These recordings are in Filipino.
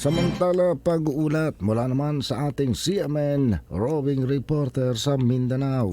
Samantala, pag-uulat mula naman sa ating CMN roving reporter sa Mindanao.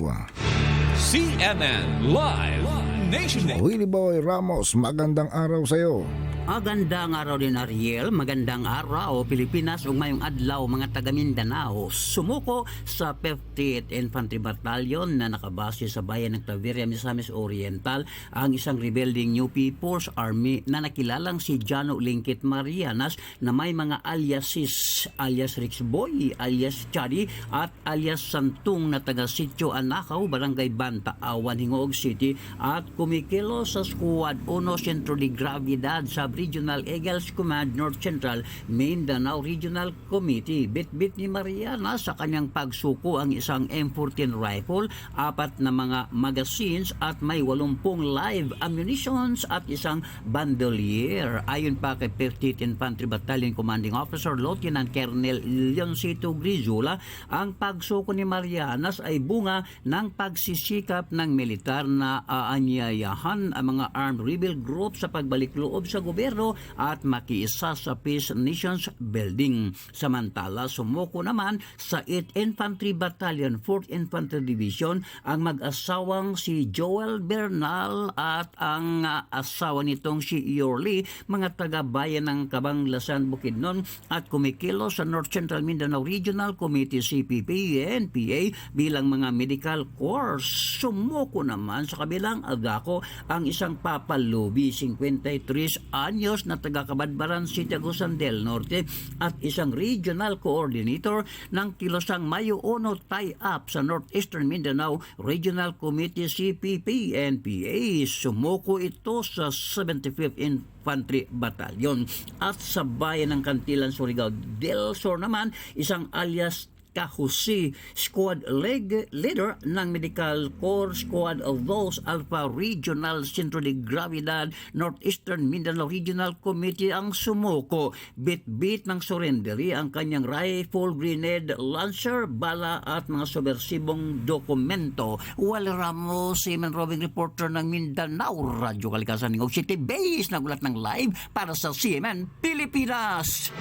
CNN Live Nationwide. Willie Boy Ramos, magandang araw sa iyo. Magandang araw din Ariel, magandang araw Pilipinas. Ug mayong adlaw mga taga Mindanao. Sumuko sa 50th Infantry Battalion na nakabase sa bayan ng Claveria, Misamis Oriental ang isang rebelding New People's Army na nakilalang si Jano Lingkit Marianas na may mga aliases alias Rixboy, alias Chadi at alias Santung na taga Sitio Anakaw, Barangay Banta, Awan, Hingoog City. At kumikilo sa Squad 1 Centro de Gravidad sa Regional Eagles Command North Central Mindanao Regional Committee. Bit-bit ni Mariana sa kanyang pagsuko ang isang M14 rifle, apat na mga magazines at may 80 live ammunitions at isang bandolier. Ayon pa kay 50th Infantry Battalion Commanding Officer Lieutenant Colonel Leoncito Grizula, ang pagsuko ni Marianas ay bunga ng pagsisikap ng militar na aanyayahan ang mga armed rebel group sa pagbalik loob sa gobyerno at makiisa sa Peace Nations Building. Samantala, sumuko naman sa 8th Infantry Battalion, 4th Infantry Division ang mag-asawang si Joel Bernal at ang asawa nitong si Yorli, mga taga-bayan ng Kabanglasan, Bukidnon at kumikilo sa North Central Mindanao Regional Committee CPP NPA bilang mga medical corps. Sumuko naman sa kabilang agako ang isang papalubi 53 anyos na taga-Kabadbaran City Agusan del Norte at isang regional coordinator ng Kilosang Mayo Ono tie-up sa Northeastern Mindanao Regional Committee CPP NPA. Sumuko ito sa 75th Infantry Battalion at sa bayan ng Kantilan, Surigao del Sur naman isang alias Kahusi, squad leg leader ng Medical Corps Squad of those Alpha Regional Centro de Gravidad Northeastern Mindanao Regional Committee ang sumuko. Bit-bit ng surrendery ang kanyang rifle, grenade, lancer, bala at mga subversibong dokumento. Wal Ramos, Seaman Roving Reporter ng Mindanao, Radyo Kalikasan ng City Base, nagulat ng live para sa CNN Pilipinas.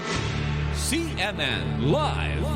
CNN Live